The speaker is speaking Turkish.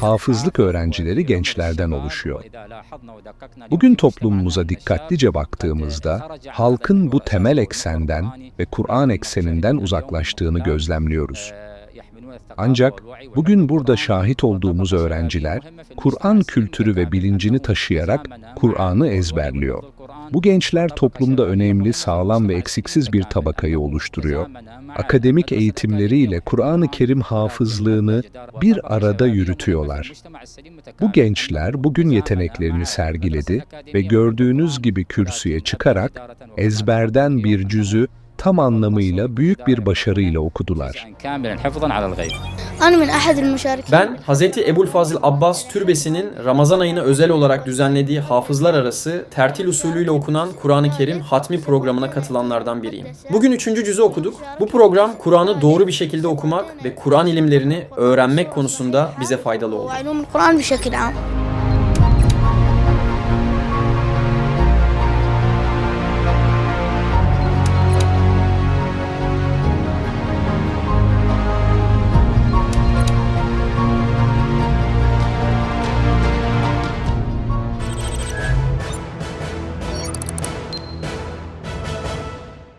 Hafızlık öğrencileri gençlerden oluşuyor. Bugün toplumumuza dikkatlice baktığımızda halkın bu temel eksenden ve Kur'an ekseninden uzaklaştığını gözlemliyoruz. Ancak bugün burada şahit olduğumuz öğrenciler Kur'an kültürü ve bilincini taşıyarak Kur'an'ı ezberliyor. Bu gençler toplumda önemli, sağlam ve eksiksiz bir tabakayı oluşturuyor. Akademik eğitimleriyle Kur'an-ı Kerim hafızlığını bir arada yürütüyorlar. Bu gençler bugün yeteneklerini sergiledi ve gördüğünüz gibi kürsüye çıkarak ezberden bir cüzü tam anlamıyla büyük bir başarıyla okudular. Ben Hz. Ebu'l-Fazıl Abbas Türbesi'nin Ramazan ayına özel olarak düzenlediği hafızlar arası tertil usulüyle okunan Kur'an-ı Kerim hatmi programına katılanlardan biriyim. Bugün üçüncü cüzü okuduk. Bu program Kur'an'ı doğru bir şekilde okumak ve Kur'an ilimlerini öğrenmek konusunda bize faydalı oldu.